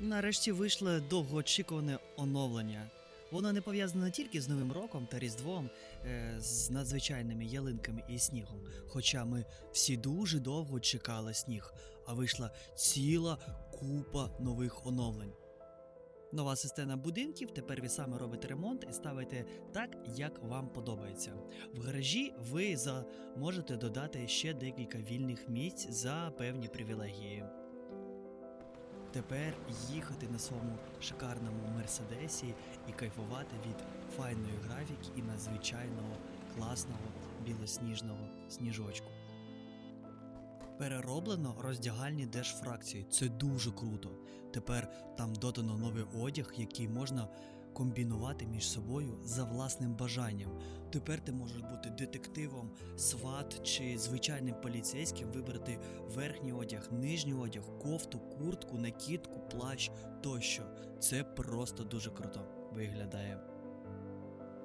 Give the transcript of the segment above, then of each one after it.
Нарешті вийшло довгоочікуване оновлення. Воно не пов'язане не тільки з Новим роком та Різдвом, е, з надзвичайними ялинками і снігом. Хоча ми всі дуже довго чекали сніг, а вийшла ціла купа нових оновлень. Нова система будинків, тепер ви саме робите ремонт і ставите так, як вам подобається. В гаражі ви можете додати ще декілька вільних місць за певні привілегії. Тепер їхати на своєму шикарному мерседесі і кайфувати від файної графіки і надзвичайного класного білосніжного сніжочку. Перероблено роздягальні держфракції. Це дуже круто. Тепер там додано новий одяг, який можна комбінувати між собою за власним бажанням. Тепер ти можеш бути детективом, сват чи звичайним поліцейським, вибрати верхній одяг, нижній одяг, кофту, куртку, накидку, плащ тощо. Це просто дуже круто виглядає.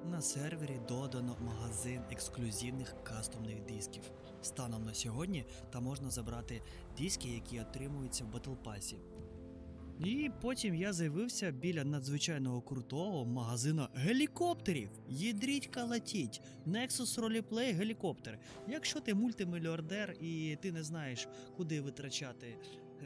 На сервері додано магазин ексклюзивних кастомних дисків. Станом на сьогодні там можна забрати диски, які отримуються в Battle Pass. І потім я з'явився біля надзвичайного крутого магазину гелікоптерів. Їдріть калатіть. Nexus Roleplay гелікоптер. Якщо ти мультимільярдер і ти не знаєш, куди витрачати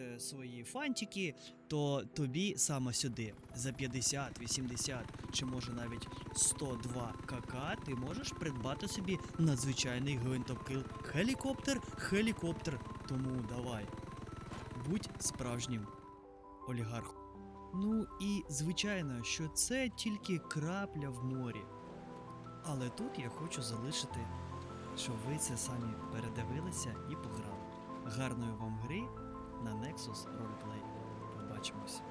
е, свої фантики, то тобі саме сюди за 50, 80 чи може навіть 102 кк ти можеш придбати собі надзвичайний гвинтокрил гелікоптер, гелікоптер. Тому давай, будь справжнім олігархом. Ну і звичайно, що це тільки крапля в морі. Але тут я хочу залишити, щоб ви це самі передивилися і пограли. Гарної вам гри на Nexus Roleplay. Побачимось.